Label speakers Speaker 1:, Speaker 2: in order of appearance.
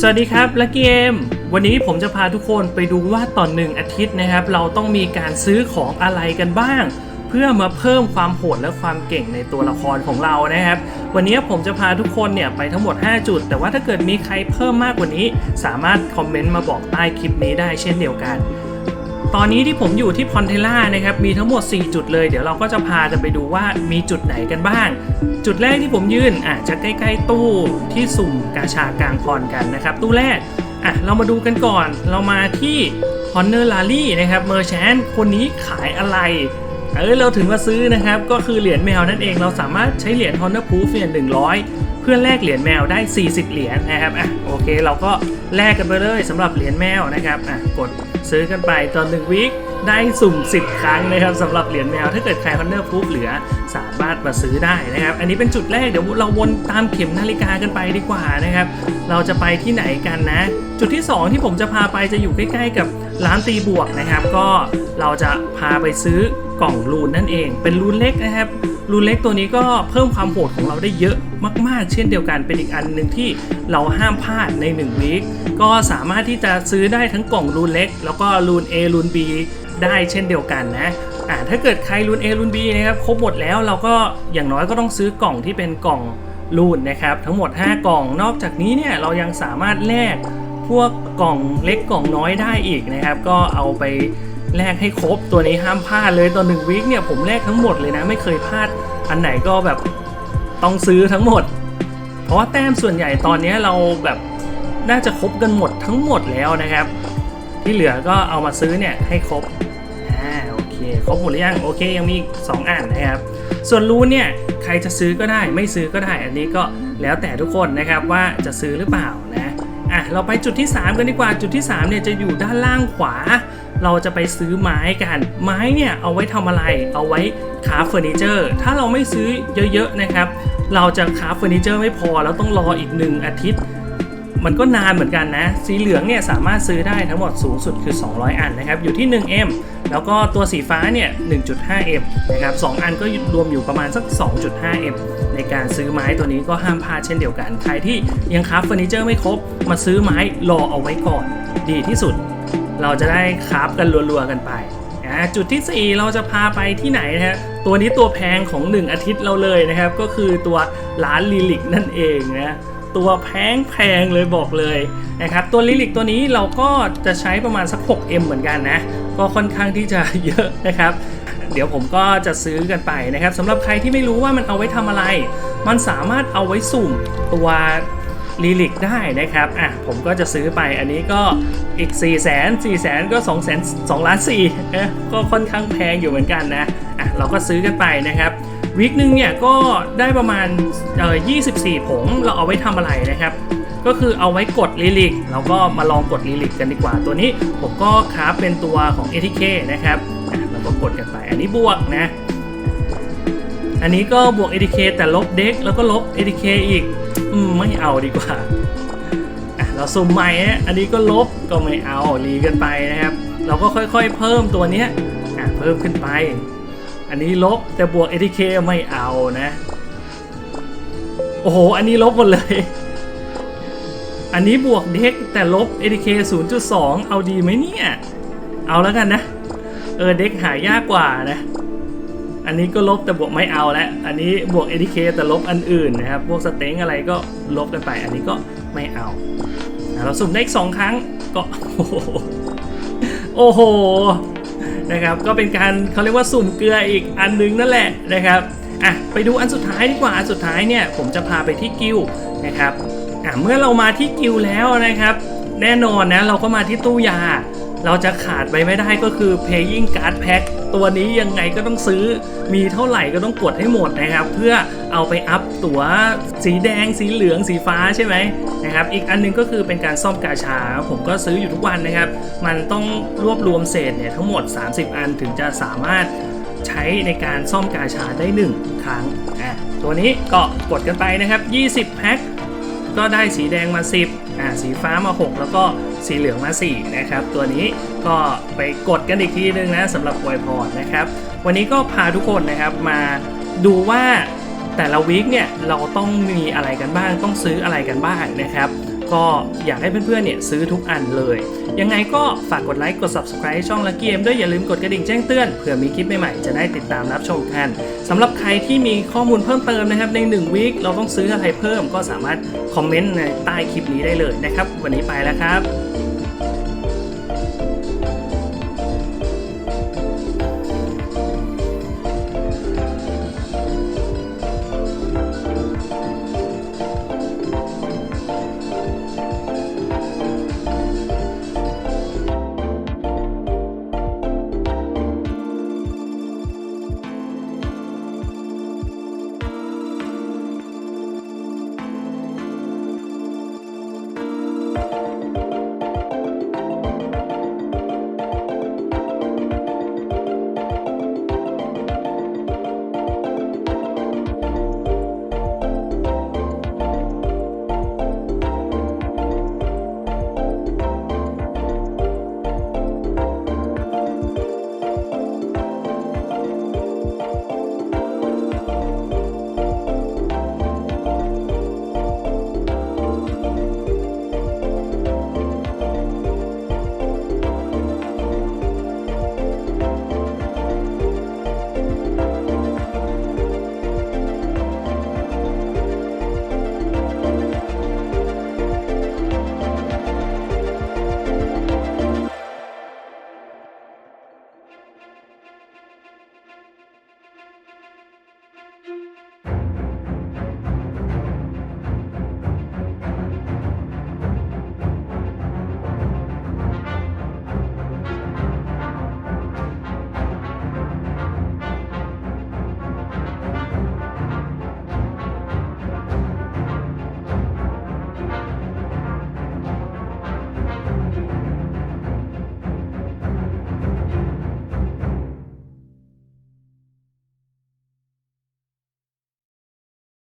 Speaker 1: สวัสดีครับและเกม วันนี้ผมจะพาทุกคนไปดูว่าตอนหนึ่งอาทิตย์นะครับ เราต้องมีการซื้อของอะไรกันบ้าง เพื่อมาเพิ่มความโหดและความเก่งในตัวละครของเรานะครับ วันนี้ผมจะพาทุกคนเนี่ยไปทั้งหมด 5 จุด แต่ว่าถ้าเกิดมีใครเพิ่มมากกว่านี้ สามารถคอมเมนต์มาบอกใต้คลิปนี้ได้เช่นเดียวกัน ตอนนี้ที่ผมอยู่ที่พอนเทล่านะครับมีทั้งหมด 4 จุดเลย เดี๋ยวเราก็จะพากันไปดูว่ามีจุดไหนกันบ้าง จุดแรกที่ผมยืนอะจะใกล้ๆตู้ที่สุ่มกาชากลางพรกันนะครับ ตู้แรกอะเรามาดูกันก่อนเรามาที่ Honor l a r y นะครับเมอร์แชนคนนี้ขายอะไรเออเราถึงมาซื้อนะครับ ก็คือเหรียญแมวนั่นเองเราสามารถใช้เหรียญ Honor Proof เนี่ย100เพื่อแลกเหรียญแมวได้ 40 เหรียญนะครับอะโอเค เราก็แลกกันไปเลยสำหรับเหรียญแมวนะครับอะกด ซื้อกันไปตอน1วีคได้สุ่ม 10 ครั้งนะครับสำหรับเหรียญแมว ถ้าเกิดใครคอนเนอร์ฟุกเหลือสามารถมาซื้อได้นะครับ อันนี้เป็นจุดแรกเดี๋ยวเราวนตามเข็มนาฬิกากันไปดีกว่านะครับ เราจะไปที่ไหนกันนะ จุดที่ 2 ที่ผมจะพาไปจะอยู่ใกล้ ๆ กับร้านตีบวกนะครับ ก็เราจะพาไปซื้อกล่องรูนนั่นเอง เป็นรูนเล็กนะครับรูนเล็กตัวนี้ก็เพิ่มความโหดของเราได้เยอะมาก ๆ เช่นเดียวกันเป็นอีกอันหนึ่งที่เราห้ามพลาดใน1วีคก็สามารถที่จะซื้อได้ทั้งกล่องรูนเล็ก แล้วก็รูน A รูน B ได้เช่นเดียวกันนะอ่าถ้าเกิดใครรูน A รูน B นะครับครบหมดแล้วเราก็อย่างน้อยก็ต้องซื้อกล่องที่เป็นกล่องรูนนะครับ ทั้งหมด 5 กล่องนอกจากนี้เนี่ยเรายังสามารถแลก พวกกล่องเล็กกล่องน้อยได้อีกนะครับ ก็เอาไปแลกให้ครบตัวนี้ห้ามพลาดเลยตอนหนึ่งวีคเนี่ยผมแลกทั้งหมดเลยนะ ไม่เคยพลาดอันไหนก็แบบต้องซื้อทั้งหมด เพราะว่าแต้มส่วนใหญ่ตอนนี้เราแบบน่าจะครบกันหมดทั้งหมดแล้วนะครับ ที่เหลือก็เอามาซื้อเนี่ยให้ครบอ่าโอเคครบหมดหรือยังโอเคยังมีอีกสองอันนะครับ ส่วนรูนเนี่ยใครจะซื้อก็ได้ไม่ซื้อก็ได้ อันนี้ก็แล้วแต่ทุกคนนะครับว่าจะซื้อหรือเปล่านะ เราไปจุดที่ 3 กันดีกว่าจุดที่3เนี่ยจะอยู่ด้านล่างขวา เราจะไปซื้อไม้กัน ไม้เนี่ยเอาไว้ทำอะไร เอาไว้คาเฟอร์นิเจอร์ ถ้าเราไม่ซื้อเยอะๆนะครับ เราจะคาเฟอร์นิเจอร์ไม่พอแล้วต้องรออีก 1 อาทิตย์ มันก็นานเหมือนกันนะ สีเหลืองเนี่ยสามารถซื้อได้ทั้งหมดสูงสุดคือ 200 อันนะครับ อยู่ที่ 1M แล้วก็ตัวสีฟ้าเนี่ย 1.5M นะครับ 2 อันก็รวมอยู่ประมาณสัก 2.5M ในการซื้อไม้ตัวนี้ก็ห้ามพลาดเช่นเดียวกัน ใครที่ยังคราฟเฟอร์นิเจอร์ไม่ครบ มาซื้อไม้รอเอาไว้ก่อน ดีที่สุด เราจะได้คราฟกันรัวๆกันไปจุดที่ 4 เราจะพาไปที่ไหนนะฮะตัวนี้ตัวแพงของ 1 อาทิตย์เราเลยนะครับ ก็คือตัวร้านลิลิกนั่นเองนะ ตัวแพงแพงเลยบอกเลยนะครับตัวลิลิกตัวนี้เราก็จะใช้ประมาณสัก 6M เหมือนกันนะ ก็ค่อนข้างที่จะเยอะนะครับ เดี๋ยวผมก็จะซื้อกันไปนะครับสำหรับใครที่ไม่รู้ว่ามันเอาไว้ทำอะไร มันสามารถเอาไว้สุ่มตัวลิลิกได้นะครับ อะ ผมก็จะซื้อไป อันนี้ก็อีก4 0 0 0 0 0 4 0 0 0 ก็2 0 0 0 0 2ล้าน4ก็ค่อนข้างแพงอยู่เหมือนกันนะ อะ เราก็ซื้อกันไปนะครับ วีคหนึ่งเนี่ยก็ได้ประมาณเอ่อ24 ผง เราเอาไว้ทำอะไรนะครับ ก็คือเอาไว้กดลิลิกเราก็มาลองกดลิลิกกันดีกว่า ตัวนี้ผมก็คราฟเป็นตัวของ ATK นะครับเราก็กดกันไป อันนี้บวกนะ อันนี้ก็บวก ATK แต่ลบเด็กแล้วก็ลบ ATK อีกอืมไม่เอาดีกว่าเราสุ่มใหม่ฮะอันนี้ก็ลบก็ไม่เอารีกันไปนะครับ เราก็ค่อยๆเพิ่มตัวเนี้ยอะเพิ่มขึ้นไป อันนี้ลบแต่บวก ATK ไม่เอานะ โอ้โห อันนี้ลบหมดเลย อันนี้บวกเด็กแต่ลบ ATK 0.2 เอาดีไหมเนี่ย เอาแล้วกันนะ เออเด็กหายากกว่านะ อันนี้ก็ลบแต่บวกไม่เอาแล้ว อันนี้บวก ATK แต่ลบอันอื่นนะครับ พวกสเต็งอะไรก็ลบกันไป อันนี้ก็ไม่เอาเราสุ่มได้อีกสองครั้งก็โอ้โหโอ้โห นะครับก็เป็นการเขาเรียกว่าสุ่มเกลืออีกอันนึงนั่นแหละนะครับอะไปดูอันสุดท้ายดีกว่าอันสุดท้ายเนี่ยผมจะพาไปที่กิวนะครับอะเมื่อเรามาที่กิวแล้วนะครับ แน่นอนนะเราก็มาที่ตู้ยา เราจะขาดไปไม่ได้ก็คือ paying card pack ตัวนี้ยังไงก็ต้องซื้อมีเท่าไหร่ก็ต้องกดให้หมดนะครับ เพื่อเอาไปอัพตั๋วสีแดง สีเหลือง สีฟ้าใช่ไหมนะครับ อีกอันหนึงก็คือเป็นการซ่อมกาชา ผมก็ซื้ออยู่ทุกวันนะครับ มันต้องรวบรวมเศษเนี่ยทั้งหมด 30 อันถึงจะสามารถใช้ในการซ่อมกาชาได้ 1 ครั้งอะตัวนี้ก็กดกันไปนะครับ 20 แพ็ค ก็ได้สีแดงมา 10อ่าสีฟ้ามา 6 แล้วก็สีเหลืองมา 4 นะครับ ตัวนี้ก็ไปกดกันอีกทีนึงนะสำหรับอวยพรนะครับ วันนี้ก็พาทุกคนนะครับมาดูว่าแต่ละวีคเนี่ยเราต้องมีอะไรกันบ้างต้องซื้ออะไรกันบ้างนะครับ ก็อยากให้เพื่อนๆเนี่ยซื้อทุกอันเลย ยังไงก็ฝากกดไลค์กด subscribe ช่องละกี้เอ็มด้วยอย่าลืมกดกระดิ่งแจ้งเตือนเผื่อมีคลิปใหม่ๆจะได้ติดตามรับชมกันสำหรับใครที่มีข้อมูลเพิ่มเติมนะครับใน1วีคเราต้องซื้ออะไรเพิ่มก็สามารถคอมเมนต์ในใต้คลิปนี้ได้เลยนะครับ วันนี้ไปแล้วครับ